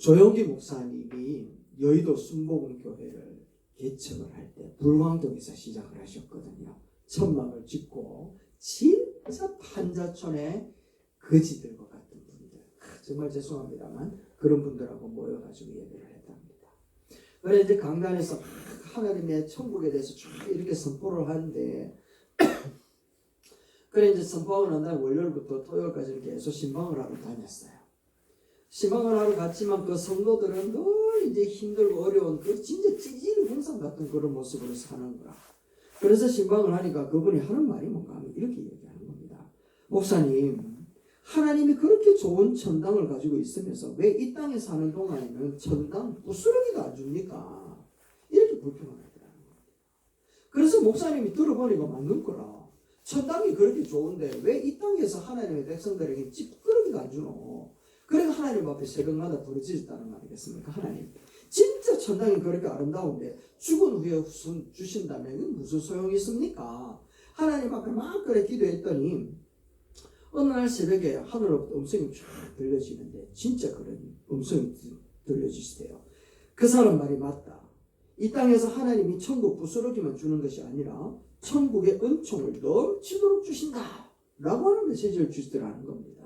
조영기 목사님이 여의도 순복음교회를 개척을 할 때 불광동에서 시작을 하셨거든요. 천막을 짓고 진짜 판자촌에 거지들과 같은 분들 아, 정말 죄송합니다만 그런 분들하고 모여가지고 예배를 했답니다. 그래 이제 강단에서 막 하나님의 천국에 대해서 쫙 이렇게 선포를 하는데 그래 이제 선포하고 난 다음에 월요일부터 토요일까지 계속 신방을 하러 다녔어요. 신방을 하러 갔지만 그 성도들은 늘 이제 힘들고 어려운 그 진짜 찌질이 공상 같은 그런 모습으로 사는 거라. 그래서 신방을 하니까 그분이 하는 말이 뭔가 하면 이렇게 얘기하는 겁니다. 목사님, 하나님이 그렇게 좋은 천당을 가지고 있으면서 왜 이 땅에 사는 동안에는 천당 부스러기도 안 줍니까? 이렇게 불평을 하더라는 겁니다. 그래서 목사님이 들어보니까 맞는 거라. 천당이 그렇게 좋은데 왜 이 땅에서 하나님의 백성들에게 찌끄러기도 안 주노? 그래가 하나님 앞에 새벽마다 부르짖었다는 거 아니겠습니까? 하나님. 진짜 천당이 그렇게 아름다운데 죽은 후에 주신다면 무슨 소용이 있습니까? 하나님 앞에 막 그래 기도했더니 어느 날 새벽에 하늘로부터 음성이 쫙 들려지는데 진짜 그런 음성이 들- 들려지시대요. 그 사람 말이 맞다. 이 땅에서 하나님이 천국 부스러기만 주는 것이 아니라 천국의 은총을 넘치도록 주신다. 라고 하는 메시지를 주시더라는 겁니다.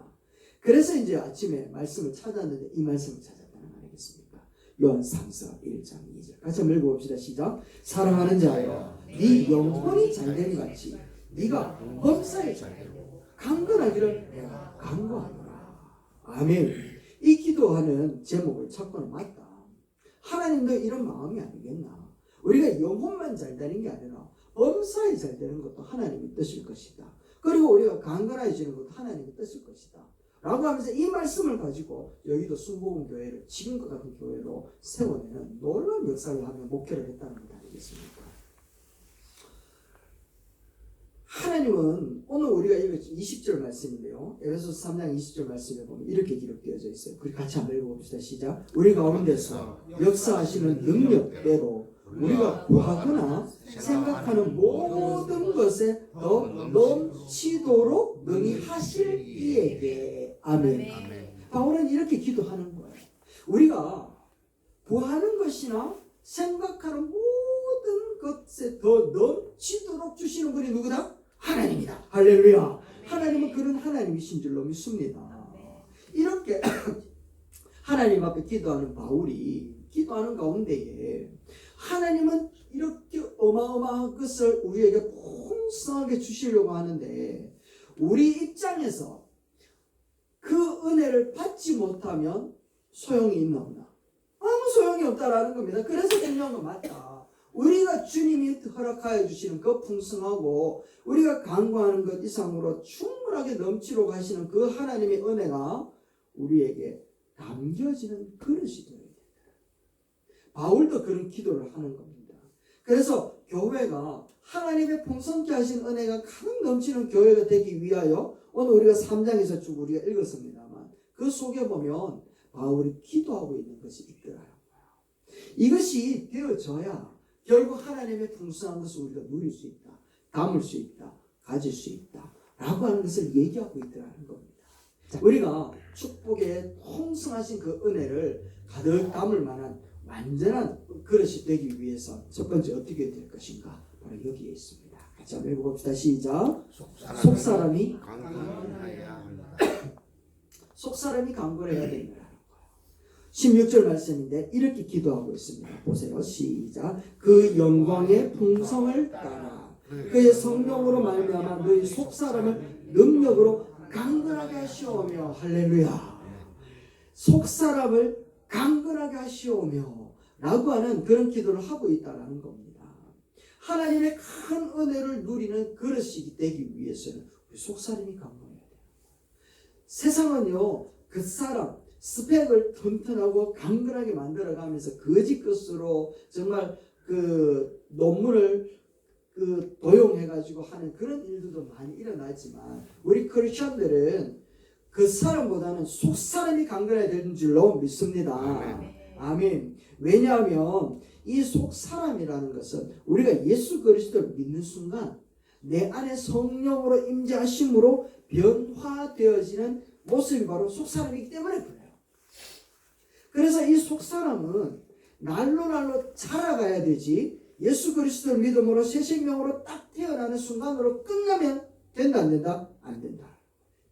그래서 이제 아침에 말씀을 찾았는데 이 말씀을 찾았다는 거 아니겠습니까? 요한 3서 1장 2절. 같이 한번 읽어봅시다. 시작. 사랑하는 자여, 네 영혼이 잘됨 같이 네가 범사에 잘되고 강건하기를 내가 강구하노라. 아멘. 이 기도하는 제목을 찾고는 맞다. 하나님도 이런 마음이 아니겠나? 우리가 영혼만 잘 되는 게 아니라 범사에 잘 되는 것도 하나님의 뜻일 것이다. 그리고 우리가 강건해지는 것도 하나님의 뜻일 것이다. 라고 하면서 이 말씀을 가지고 여의도 순복음 교회를 지금과 같은 교회로 세워내는 놀라운 역사를 하며 목회를 했다는 것 아니겠습니까? 하나님은 오늘 우리가 읽은 20절 말씀인데요. 에베소서 3장 20절 말씀에 보면 이렇게 기록되어져 있어요. 우리 같이 한번 읽어봅시다. 시작. 우리 가운데서 역사하시는 능력대로 우리가 구하거나 생각하는 모든 것에 더 넘치도록 능히 하실 이에게 아멘. 바울은 이렇게 기도하는 거예요. 우리가 구하는 것이나 생각하는 모든 것에 더 넘치도록 주시는 분이 누구다? 하나님이다. 할렐루야. 하나님은 그런 하나님이신 줄로 믿습니다. 이렇게 하나님 앞에 기도하는 바울이 기도하는 가운데에 하나님은 이렇게 어마어마한 것을 우리에게 풍성하게 주시려고 하는데 우리 입장에서 그 은혜를 받지 못하면 소용이 있나 없나? 아무 소용이 없다라는 겁니다. 그래서 건 맞다. 우리가 주님이 허락하여 주시는 그 풍성하고 우리가 간구하는 것 이상으로 충분하게 넘치도록 하시는 그 하나님의 은혜가 우리에게 담겨지는 그릇이 되어야 된다. 바울도 그런 기도를 하는 겁니다. 그래서 교회가 하나님의 풍성케 하신 은혜가 가득 넘치는 교회가 되기 위하여 오늘 우리가 3장에서 쭉 우리가 읽었습니다만 그 속에 보면 바울이 기도하고 있는 것이 있더라는 거예요. 이것이 되어져야 결국 하나님의 풍성한 것을 우리가 누릴 수 있다. 담을 수 있다. 가질 수 있다. 라고 하는 것을 얘기하고 있더라는 겁니다. 자, 우리가 축복의 풍성하신 그 은혜를 가득 담을 만한 완전한 그릇이 되기 위해서 첫 번째 어떻게 될 것인가? 바로 여기에 있습니다. 같이 한번 읽어봅시다. 시작. 속 사람이 강건하여야 한다. 속 사람이 강건해야 거예요. 16절 말씀인데 이렇게 기도하고 있습니다. 보세요. 시작. 그 영광의 풍성을 따라 그의 성령으로 말미암아 너희 속 사람을 능력으로 강건하게 하시오며 할렐루야. 속 사람을 강건하게 하시오며 라고 하는 그런 기도를 하고 있다라는 겁니다. 하나님의 큰 은혜를 누리는 그릇이 되기 위해서는 우리 속 사람이 강건해야 돼요. 세상은요, 그 사람, 스펙을 튼튼하고 강건하게 만들어가면서 거짓 것으로 정말 그 논문을 그 도용해가지고 하는 그런 일들도 많이 일어나지만 우리 크리스천들은 그 사람보다는 속 사람이 강건해야 되는 줄로 믿습니다. 아멘. 아멘. 왜냐하면 이 속 사람이라는 것은 우리가 예수 그리스도를 믿는 순간 내 안에 성령으로 임재하심으로 변화되어지는 모습이 바로 속 사람이기 때문에 그래요. 그래서 이 속 사람은 날로 날로 자라가야 되지 예수 그리스도를 믿음으로 새 생명으로 딱 태어나는 순간으로 끝나면 된다 안 된다? 안 된다.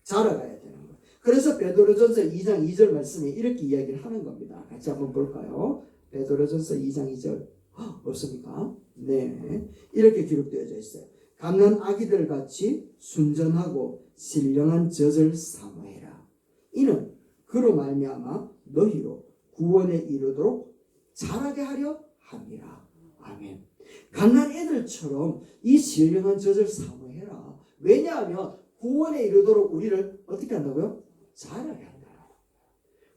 자라가야 되는 거. 그래서 베드로전서 2장 2절 말씀에 이렇게 이야기를 하는 겁니다. 같이 한번 볼까요? 베드로전서 2장 2절 헉, 없습니까? 네. 이렇게 기록되어져 있어요. 감난 아기들 같이 순전하고 신령한 젖을 사모해라. 이는 그로 말미암아 너희로 구원에 이르도록 자라게 하려 함이라. 아멘. 갓난 애들처럼 이 신령한 젖을 사모해라. 왜냐하면 구원에 이르도록 우리를 어떻게 한다고요? 자라게.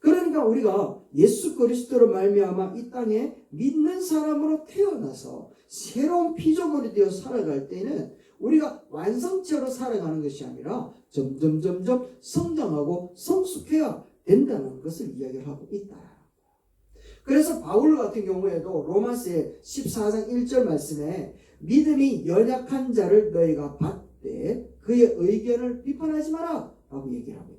그러니까 우리가 예수 그리스도로 말미암아 이 땅에 믿는 사람으로 태어나서 새로운 피조물이 되어 살아갈 때는 우리가 완성체로 살아가는 것이 아니라 점점 점점 성장하고 성숙해야 된다는 것을 이야기를 하고 있다. 그래서 바울 같은 경우에도 로마스의 14장 1절 말씀에 믿음이 연약한 자를 너희가 받되 그의 의견을 비판하지 마라 라고 얘기를 있다.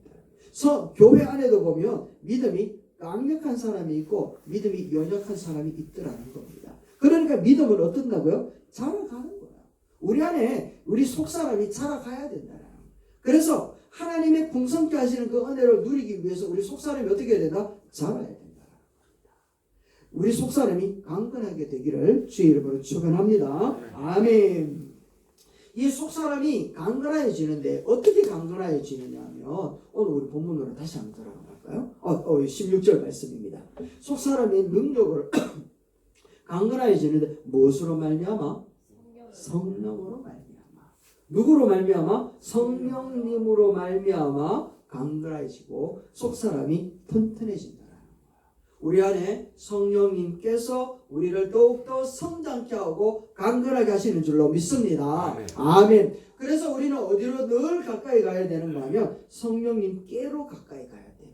서 교회 안에도 보면 믿음이 강력한 사람이 있고 믿음이 연약한 사람이 있더라는 겁니다. 그러니까 믿음은 어떻다고요? 자라가는 거야. 우리 안에 우리 속 사람이 자라가야 된다는. 그래서 하나님의 풍성케 하시는 그 은혜를 누리기 위해서 우리 속 사람이 어떻게 해야 된다? 자라야 된다. 우리 속 사람이 강건하게 되기를 주의 이름으로 축원합니다. 아멘. 이 속 사람이 강건해지는데 어떻게 강건해지느냐 하면 오늘 우리 본문으로 다시 한번 볼까요? 어, 어 16절 말씀입니다. 속 사람의 능력을 강건해지는데 무엇으로 말미암아? 성령으로 말미암아. 누구로 말미암아? 성령님으로 말미암아 강건해지고 속 사람이 튼튼해진다라는 거야. 우리 안에 성령님께서 우리를 더욱더 성장케 하고 강건하게 하시는 줄로 믿습니다. 아멘. 아멘. 그래서 우리는 어디로 늘 가까이 가야 되는가 하면 성령님께로 가까이 가야 돼요.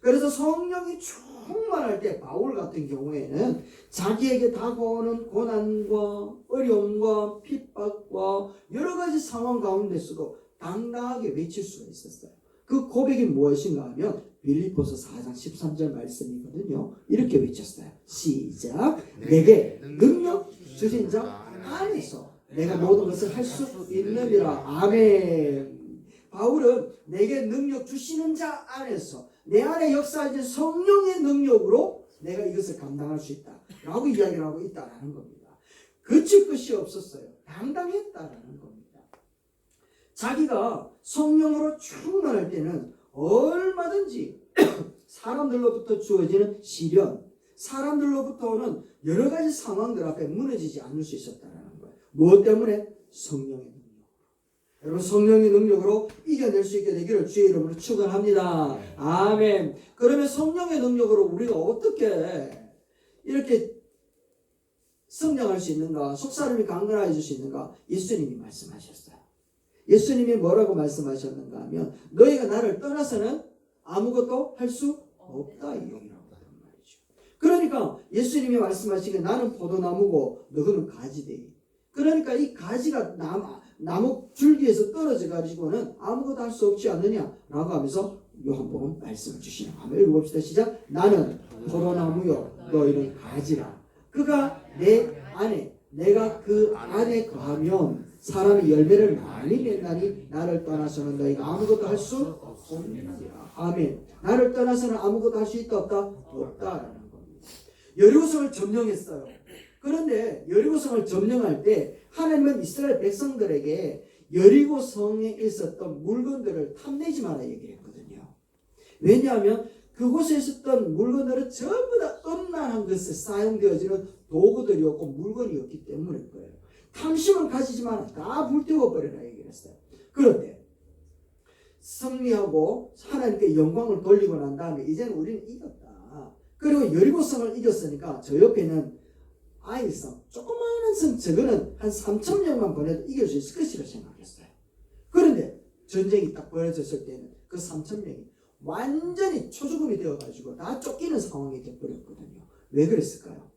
그래서 성령이 충만할 때 바울 같은 경우에는 자기에게 다가오는 고난과 어려움과 핍박과 여러 가지 상황 가운데 서도 당당하게 외칠 수가 있었어요. 그 고백이 무엇인가 하면 빌립보서 4장 13절 말씀이거든요. 이렇게 외쳤어요. 시작. 내게 능력 주신 자 안에서 내가 모든 것을 할 수 있느니라. 아멘. 바울은 내게 능력 주시는 자 안에서 내 안에 역사하신 성령의 능력으로 내가 이것을 감당할 수 있다. 라고 이야기를 하고 있다라는 겁니다. 그칠 것이 없었어요. 당당했다라는 겁니다. 자기가 성령으로 충만할 때는 얼마든지 사람들로부터 주어지는 시련, 사람들로부터 오는 여러 가지 상황들 앞에 무너지지 않을 수 있었다는. 무엇 때문에? 성령의 능력. 여러분 성령의 능력으로 이겨낼 수 있게 되기를 주의 이름으로 축원합니다. 아멘. 그러면 성령의 능력으로 우리가 어떻게 이렇게 성장할 수 있는가? 속사람이 강건해질 수 있는가? 예수님이 말씀하셨어요. 예수님이 뭐라고 말씀하셨는가 하면 너희가 나를 떠나서는 아무것도 할 수 없다 이 얘기라고 하단 말이죠. 그러니까 예수님이 말씀하시기에 나는 포도나무고 너희는 가지되이. 그러니까 이 가지가 나무, 나무 줄기에서 떨어져 가지고는 아무것도 할 수 없지 않느냐라고 하면서 요한복음 말씀을 주시는 한번 읽어봅시다. 시작. 나는 포도나무요 너희는 가지라. 그가 내 안에 내가 그 안에 거하면 사람이 열매를 많이 맺나니 나를 떠나서는 너희가 아무것도 할 수 없느니라. 아멘. 나를 떠나서는 아무것도 할 수 있다 없다? 없다라는 겁니다. 여리고성을 점령했어요 그런데 여리고성을 점령할 때 하나님은 이스라엘 백성들에게 여리고성에 있었던 물건들을 탐내지 마라 얘기를 했거든요. 왜냐하면 그곳에 있었던 물건들은 전부 다 음란한 것에 사용되어지는 도구들이었고 물건이었기 때문일 거예요. 탐심을 가지지 마라. 다 불태워 버려라 얘기를 했어요. 그런데 승리하고 하나님께 영광을 돌리고 난 다음에 이제는 우리는 이겼다. 그리고 여리고성을 이겼으니까 저 옆에는 아이성, 조그마한 성, 저거는 한 3천 명만 보내도 이길 수 있을 것이라 생각했어요. 그런데 전쟁이 딱 벌어졌을 때는 그 3천 명이 완전히 초죽음이 되어가지고 다 쫓기는 상황이 되어버렸거든요. 왜 그랬을까요?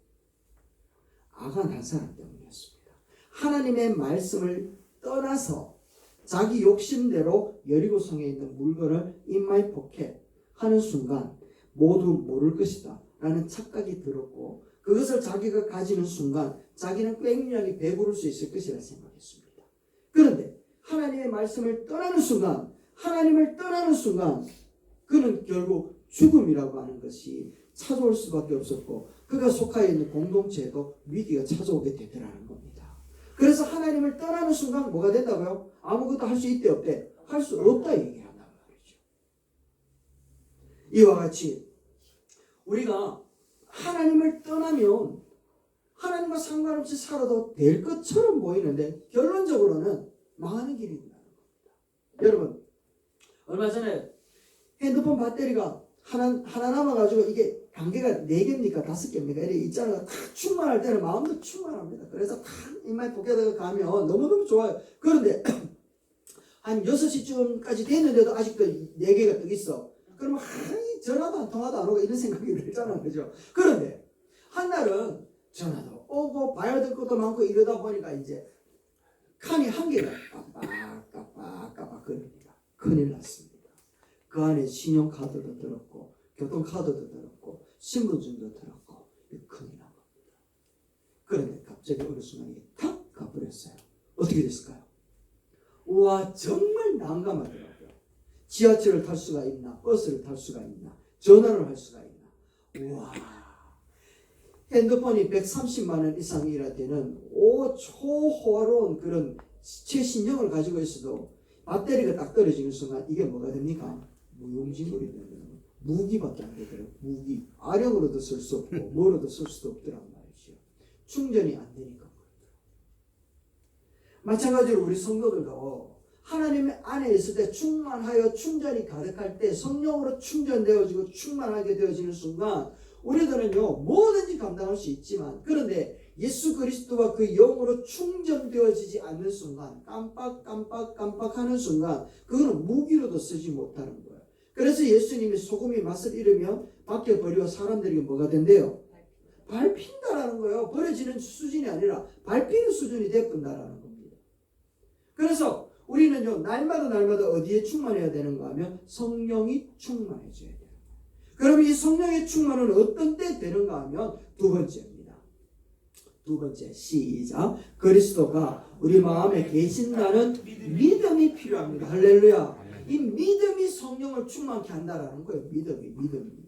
악한 한 사람 때문이었습니다. 하나님의 말씀을 떠나서 자기 욕심대로 여리고성에 있는 물건을 인마이 포켓 하는 순간 모두 모를 것이다. 라는 착각이 들었고 그것을 자기가 가지는 순간 자기는 꽤 배부를 수 있을 것이라 생각했습니다. 그런데 하나님의 말씀을 떠나는 순간 하나님을 떠나는 순간 그는 결국 죽음이라고 하는 것이 찾아올 수밖에 없었고 그가 속하여 있는 공동체에도 위기가 찾아오게 되더라는 겁니다. 그래서 하나님을 떠나는 순간 뭐가 된다고요? 아무것도 할 수 있대 없대? 할 수 없다 얘기한단 말이죠. 이와 같이 우리가 하나님을 떠나면 하나님과 상관없이 살아도 될 것처럼 보이는데 결론적으로는 망하는 길이 있다는 겁니다. 여러분 얼마 전에 핸드폰 배터리가 하나 하나 남아가지고 이게 단계가 네 개입니까 다섯 개입니까 이래 있잖아요. 다 충만할 때는 마음도 충만합니다. 그래서 다 입맛 포켓에 가면 너무 너무 좋아요. 그런데 한 6시쯤까지 됐는데도 아직도 네 개가 떠 있어. 그러면 전화도 안 통화도 안 오고 이런 생각이 들잖아요. 그죠? 그런데 한날은 전화도 오고 봐야 될 것도 많고 이러다 보니까 이제 칸이 한 개가 깜빡깜빡깜빡 거립니다. 큰일 났습니다. 그 안에 신용카드도 들었고 교통카드도 들었고 신분증도 들었고 큰일 난 겁니다. 그런데 갑자기 어느 순간 이게 탁 가버렸어요. 어떻게 됐을까요? 우와 정말 난감하더라고요. 지하철을 탈 수가 있나 버스를 탈 수가 있나 전화를 할 수가 있나 우와 핸드폰이 130만 원 이상이라 되는 오 초호화로운 그런 최신형을 가지고 있어도 배터리가 딱 떨어지는 순간 이게 뭐가 됩니까? 무용지물이 되는 거예요. 무기밖에 안 되더라고요. 무기. 아령으로도 쓸 수 없고 뭐로도 쓸 수도 없더란 말이죠. 충전이 안 되니까. 마찬가지로 우리 성도들도 하나님 안에 있을 때 충만하여 충전이 가득할 때 성령으로 충전되어지고 충만하게 되어지는 순간 우리들은요 뭐든지 감당할 수 있지만 그런데 예수 그리스도와 그 영으로 충전되어지지 않는 순간 깜빡 깜빡 깜빡하는 순간 그거는 무기로도 쓰지 못하는 거예요. 그래서 예수님이 소금이 맛을 잃으면 밖에 버리고 사람들에게 뭐가 된대요? 밟힌다라는 거예요. 버려지는 수준이 아니라 밟히는 수준이 되어본다라는 겁니다. 그래서 우리는요 날마다 날마다 어디에 충만해야 되는가 하면 성령이 충만해져야 돼요. 그럼 이 성령의 충만은 어떤 때 되는가 하면 두 번째입니다. 두 번째 시작 그리스도가 우리 마음에 계신다는 믿음이 필요합니다. 할렐루야. 이 믿음이 성령을 충만케 한다라는 거예요. 믿음이 믿음이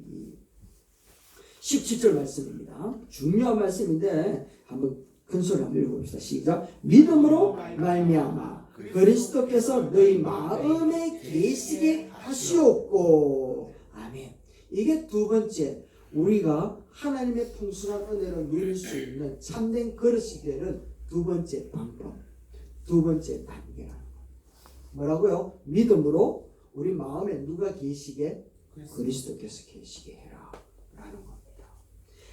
17절 말씀입니다. 중요한 말씀인데 한번 큰 소리 한번 읽어봅시다. 시작. 믿음으로 말미암아 그리스도께서 너희 마음에 계시게 하시옵고 아멘. 이게 두 번째 우리가 하나님의 풍성한 은혜를 누릴 수 있는 참된 그릇이 되는 두 번째 방법, 두 번째 단계라는 거. 뭐라고요? 믿음으로 우리 마음에 누가 계시게 그리스도께서 계시게 해라 라는 겁니다.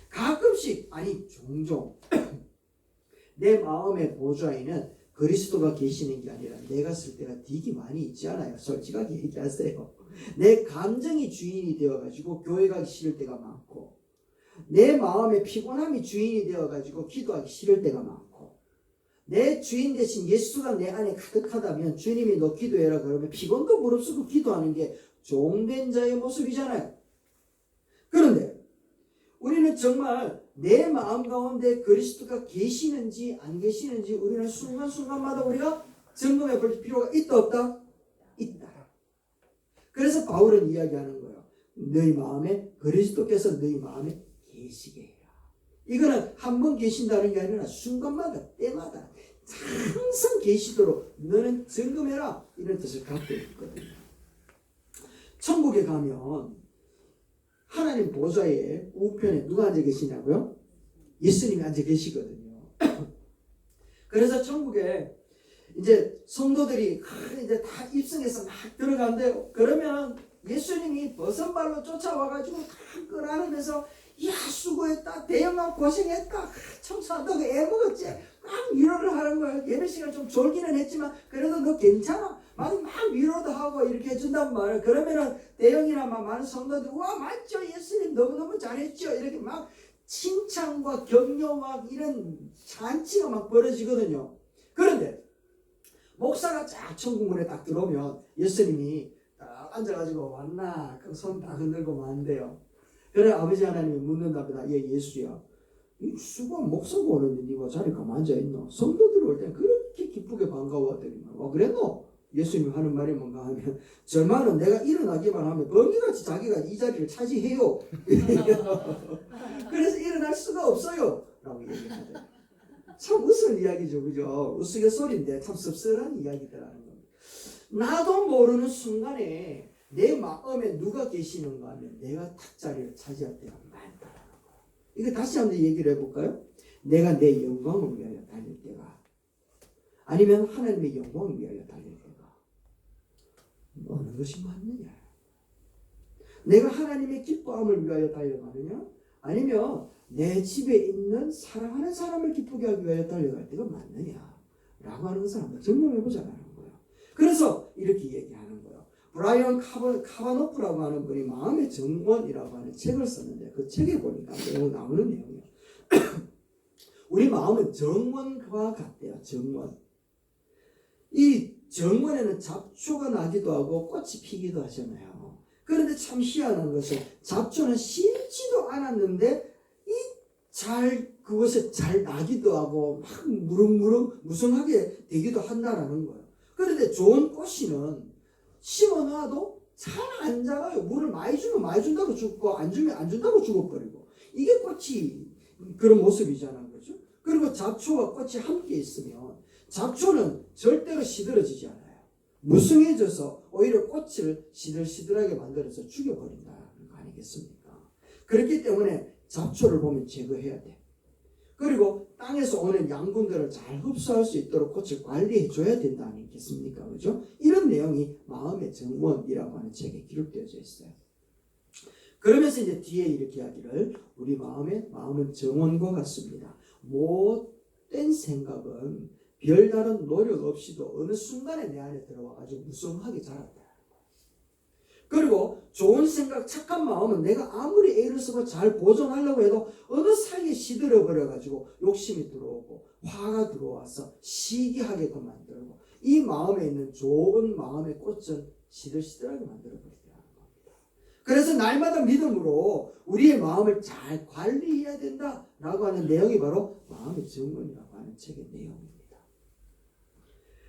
가끔씩 아니 종종 내 마음의 보좌에는 그리스도가 계시는 게 아니라 내가 쓸 때가 되게 많이 있지 않아요. 솔직하게 얘기하세요. 내 감정이 주인이 되어가지고 교회 가기 싫을 때가 많고 내 마음의 피곤함이 주인이 되어가지고 기도하기 싫을 때가 많고 내 주인 대신 예수가 내 안에 가득하다면 주님이 너 기도해라 그러면 피곤도 무릅쓰고 기도하는 게 종된 자의 모습이잖아요. 그런데 우리는 정말 내 마음 가운데 그리스도가 계시는지 안 계시는지 우리는 순간순간마다 우리가 점검해 볼 필요가 있다 없다? 있다. 그래서 바울은 이야기하는 거예요. 너희 마음에 그리스도께서 너희 마음에 계시게 해라. 이거는 한 번 계신다는 게 아니라 순간마다 때마다 항상 계시도록 너는 점검해라 이런 뜻을 갖고 있거든요. 천국에 가면 하나님 보좌에 우편에 누가 앉아 계시냐고요? 예수님이 앉아 계시거든요. 그래서 천국에 이제 성도들이 이제 다 입성해서 막 들어간대요. 그러면 예수님이 버선발로 쫓아와가지고 다 끌어안으면서 야 수고했다 대영아 고생했다 청소한다고 애먹었지 막 위로를 하는 거예요. 예배 시간 좀 졸기는 했지만 그래도 너 괜찮아. 막, 막 위로도 하고 이렇게 해준단 말이에요. 그러면은 대영이나 막 많은 성도들 와 맞죠 예수님 너무너무 잘했죠 이렇게 막 칭찬과 격려 막 이런 잔치가 막 벌어지거든요. 그런데 목사가 쫙 천국문에 딱 들어오면 예수님이 딱 앉아가지고 왔나? 그럼 손다 흔들고 만대요. 그래 아버지 하나님이 묻는답니다. 얘 예수야. 이 수고 목사 보는데 네가 자리 가만 앉아 있노? 성도들이 올때 그렇게 기쁘게 반가워하더니만. 어 그랬노? 예수님 하는 말이 뭔가 하면 절만은 내가 일어나기만 하면 번개같이 자기가 이 자리를 차지해요. 그래서 일어날 수가 없어요. 라고 얘기하죠. 참 우스운 이야기죠. 그죠? 우스갯소리인데 참 씁쓸한 이야기더라는 겁니다. 나도 모르는 순간에 내 마음에 누가 계시는가 하면 내가 탁 자리를 차지할 때가 많다라는. 이거 다시 한번 얘기를 해볼까요? 내가 내 영광을 위하여 달릴 때가 아니면 하나님의 영광을 위하여 달릴 때가 어느 것이 맞느냐? 내가 하나님의 기뻐함을 위하여 달려가느냐? 아니면 내 집에 있는 사랑하는 사람을 기쁘게 하기 위하여 달려갈 때가 맞느냐? 라고 하는 것을 한번 점검해보자는 거예요. 그래서 이렇게 얘기하는 거예요. 브라이언 카바, 카바노프라고 하는 분이 마음의 정원이라고 하는 책을 썼는데 그 책에 보니까 나오는 내용이에요. 우리 마음은 정원과 같대요. 정원. 이 정원에는 잡초가 나기도 하고 꽃이 피기도 하잖아요. 그런데 참 희한한 것은 잡초는 심지도 않았는데 이 잘 그것에 잘 나기도 하고 막 무릉무릉 무성하게 되기도 한다라는 거예요. 그런데 좋은 꽃이는 심어놔도 잘 안 자라요. 물을 많이 주면 많이 준다고 죽고 안 주면 안 준다고 죽어버리고 이게 꽃이 그런 모습이잖아요. 그죠? 그리고 잡초와 꽃이 함께 있으면 잡초는 절대로 시들어지지 않아요. 무성해져서 오히려 꽃을 시들시들하게 만들어서 죽여버린다는 거 아니겠습니까? 그렇기 때문에 잡초를 보면 제거해야 돼. 그리고 땅에서 오는 양분들을 잘 흡수할 수 있도록 꽃을 관리해 줘야 된다 아니겠습니까? 그죠? 이런 내용이 마음의 정원이라고 하는 책에 기록되어져 있어요. 그러면서 이제 뒤에 이렇게 하기를 우리 마음의 마음은 정원과 같습니다. 못된 생각은 별다른 노력 없이도 어느 순간에 내 안에 들어와 가지고 무성하게 자랐다. 그리고 좋은 생각, 착한 마음은 내가 아무리 애를 쓰고 잘 보존하려고 해도 어느 사이에 시들어 버려 가지고 욕심이 들어오고 화가 들어와서 시기하게도 만들고 이 마음에 있는 좋은 마음의 꽃은 시들시들하게 만들어 겁니다. 그래서 날마다 믿음으로 우리의 마음을 잘 관리해야 된다라고 하는 내용이 바로 마음의 정원이라고 하는 책의 내용입니다.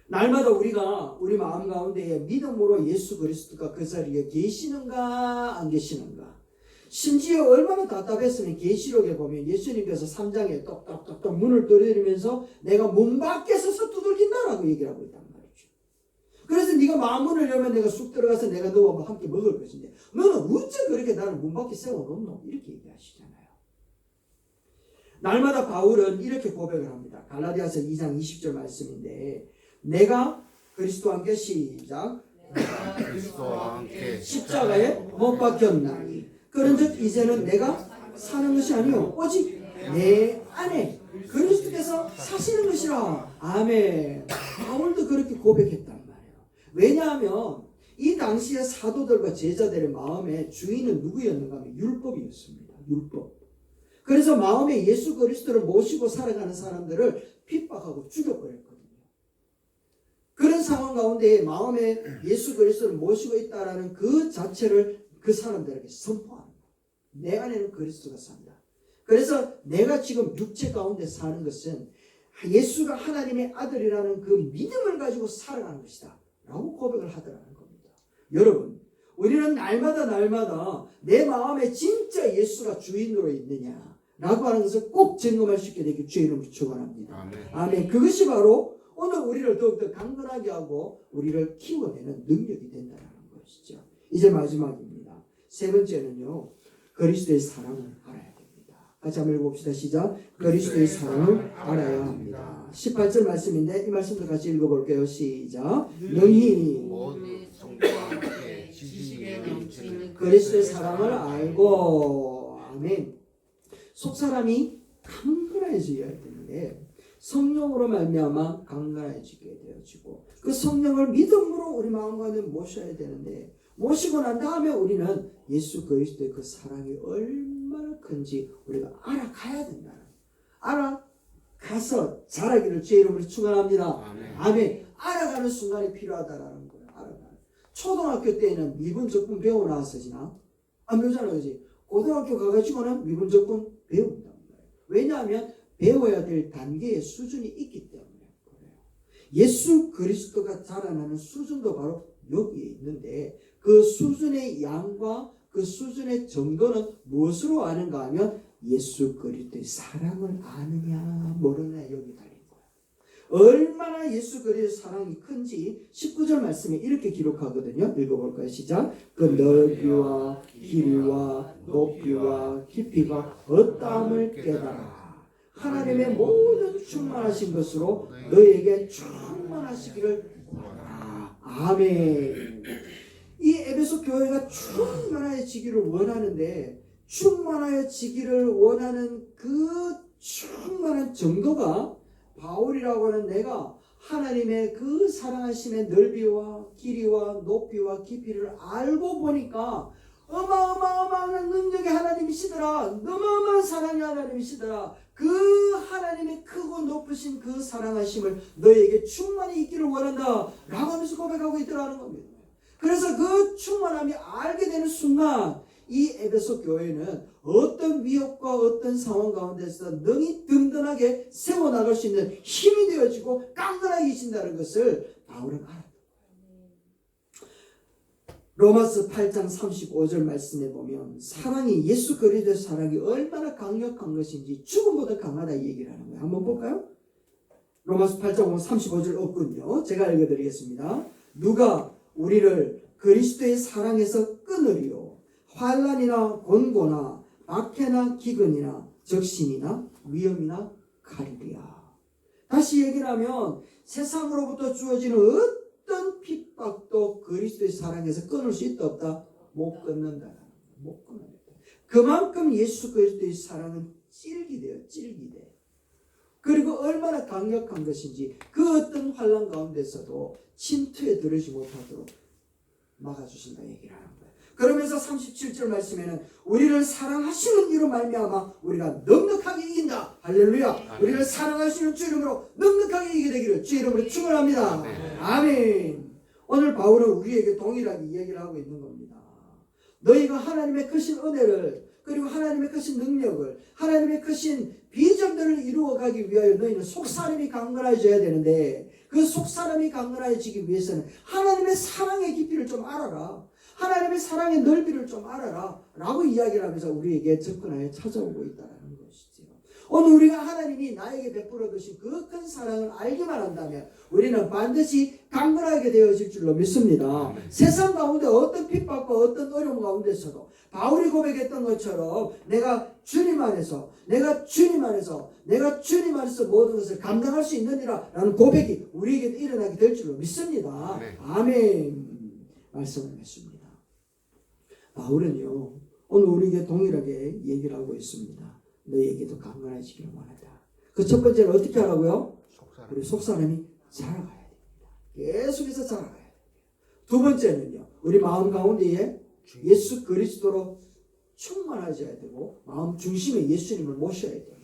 날마다 우리가 우리 마음 가운데 믿음으로 예수 그리스도가 그 자리에 계시는가 안 계시는가 심지어 얼마나 답답했으면 계시록에 보면 예수님께서 3장에 똑똑똑똑 문을 두드리면서 내가 문 밖에 서서 두들긴다라고 얘기를 하고 있단 말이죠. 그래서 네가 마음문을 열면 내가 쑥 들어가서 내가 너와 함께 먹을 것인데 너는 어째 그렇게 나를 문 밖에 세워놓노? 이렇게 얘기하시잖아요. 날마다 바울은 이렇게 고백을 합니다. 갈라디아서 2장 20절 말씀인데 내가 그리스도와 함께 시작. 그리스도와 함께 십자가에 못 박혔나니. 그런즉 이제는 내가 사는 것이 아니요 오직 내 안에 그리스도께서 사시는 것이라. 아멘. 바울도 그렇게 고백했단 말이에요. 왜냐하면 이 당시의 사도들과 제자들의 마음에 주인은 누구였는가 하면 율법이었습니다. 율법. 그래서 마음에 예수 그리스도를 모시고 살아가는 사람들을 핍박하고 죽여버렸거든요 그런 상황 가운데 마음에 예수 그리스도를 모시고 있다라는 그 자체를 그 사람들에게 선포하는 거예요. 내 안에는 그리스도가 산다. 그래서 내가 지금 육체 가운데 사는 것은 예수가 하나님의 아들이라는 그 믿음을 가지고 살아가는 것이다. 라고 고백을 하더라는 겁니다. 여러분, 우리는 날마다 날마다 내 마음에 진짜 예수가 주인으로 있느냐 라고 하는 것을 꼭 점검할 수 있게 되길 주의 이름으로 축원합니다. 아멘. 아멘. 그것이 바로 오늘 우리를 더욱더 강건하게 하고 우리를 키워내는 능력이 된다는 것이죠. 이제 마지막입니다. 세 번째는요. 그리스도의 사랑을 알아야 됩니다. 같이 한번 읽어봅시다. 시작. 그리스도의 사랑을 알아야 합니다. 18절 말씀인데 이 말씀도 같이 읽어볼게요. 시작. 능히 그리스도의 사랑을 알고 아멘. 속 사람이 강건해져야 되는데 성령으로 말미암아 강건해지게 되어지고 그 성령을 믿음으로 우리 마음 가운데 모셔야 되는데 모시고 난 다음에 우리는 예수 그리스도의 그 사랑이 얼마나 큰지 우리가 알아가야 된다. 알아가서 자라기를 주의 이름으로 축원합니다. 아멘. 아멘. 알아가는 순간이 필요하다라는 거예요. 알아가는. 초등학교 때는 미분 적분 배워 나왔어지나? 안 배우잖아, 그지? 고등학교 가가지고는 미분 적분 배운단 말이에요. 왜냐하면 배워야 될 단계의 수준이 있기 때문에 그래요. 예수 그리스도가 자라나는 수준도 바로 여기에 있는데 그 수준의 양과 그 수준의 정도는 무엇으로 아는가 하면 예수 그리스도의 사랑을 아느냐 모르느냐 여기 달린 거예요. 얼마나 예수 그리스도의 사랑이 큰지 19절 말씀에 이렇게 기록하거든요. 읽어볼까요? 시작. 그 넓이와 길이와 높이와 깊이가 어떠함을 깨달아. 하나님의 모든 충만하신 것으로 너에게 충만하시기를. 아멘. 이 에베소 교회가 충만해지기를 원하는데 충만해지기를 원하는 그 충만한 정도가 바울이라고 하는 내가 하나님의 그 사랑하심의 넓이와 길이와 높이와 깊이를 알고 보니까 어마어마어마한 능력의 하나님이시더라. 어마어마한 사랑의 하나님이시더라. 그 하나님의 크고 높으신 그 사랑하심을 너에게 충만히 있기를 원한다. 라고 하면서 고백하고 있더라는 겁니다. 그래서 그 충만함이 알게 되는 순간 이 에베소 교회는 어떤 위협과 어떤 상황 가운데서 능히 든든하게 세워나갈 수 있는 힘이 되어지고 깐깐하게 계신다는 것을 바울은 알았다. 로마서 8장 35절 말씀에 보면 사랑이 예수 그리스도의 사랑이 얼마나 강력한 것인지 죽음보다 강하다 이 얘기를 하는 거예요. 한번 볼까요? 로마서 8장 35절 없군요. 제가 읽어드리겠습니다. 누가 우리를 그리스도의 사랑에서 끊으리요 환란이나 곤고나 박해나 기근이나 적신이나 위험이나 가리리야. 다시 얘기를 하면 세상으로부터 주어지는 핍박도 그리스도의 사랑에서 끊을 수 있다 없다? 못 끊는다. 못 끊는다. 그만큼 예수 그리스도의 사랑은 찔기돼요. 찔기돼. 그리고 얼마나 강력한 것인지 그 어떤 환란 가운데서도 침투에 들으지 못하도록 막아주신다 얘기를 하는 거예요. 그러면서 37절 말씀에는 우리를 사랑하시는 이로 말미암아 우리가 넉넉하게 이긴다. 할렐루야. 아멘. 우리를 사랑하시는 주 이름으로 넉넉하게 이기게 되기를 주 이름으로 축원합니다. 아멘. 아멘. 오늘 바울은 우리에게 동일하게 이야기를 하고 있는 겁니다. 너희가 하나님의 크신 은혜를 그리고 하나님의 크신 능력을 하나님의 크신 비전들을 이루어가기 위하여 너희는 속사람이 강건해져야 되는데 그 속사람이 강건해지기 위해서는 하나님의 사랑의 깊이를 좀 알아라. 하나님의 사랑의 넓이를 좀 알아라. 라고 이야기를 하면서 우리에게 접근하여 찾아오고 것이죠. 오늘 우리가 하나님이 나에게 베풀어 주신 그 큰 사랑을 알기만 한다면 우리는 반드시 강건하게 되어질 줄로 믿습니다. 세상 가운데 어떤 핍박과 어떤 어려움 가운데서도 바울이 고백했던 것처럼 내가 주님 안에서 내가 주님 안에서 내가 주님 안에서 모든 것을 감당할 수 있느니라 라는 고백이 우리에게 일어나게 될 줄로 믿습니다. 아멘. 아멘. 말씀을 했습니다. 바울은요 오늘 우리에게 동일하게 얘기를 하고 있습니다. 너에게도 강건해지기를 원한다. 그 첫 번째는 어떻게 하라고요? 속사람. 우리 속사람이 자라가야 됩니다. 계속해서 자라가야 됩니다. 두 번째는요, 우리 마음 가운데에 예수 그리스도로 충만하셔야 되고, 마음 중심에 예수님을 모셔야 됩니다.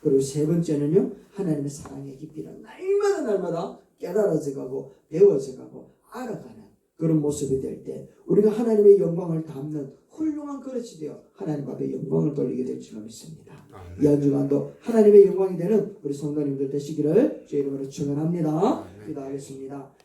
그리고 세 번째는요, 하나님의 사랑의 깊이를 날마다 날마다 깨달아져 가고, 배워져 가고, 알아가는 그런 모습이 될 때, 우리가 하나님의 영광을 담는 훌륭한 그릇이 되어 하나님 앞에 영광을 돌리게 될 줄로 믿습니다. 이한 주간도 하나님의 영광이 되는 우리 성도님들 되시기를 주의 이름으로 축원합니다. 아멘. 기도하겠습니다.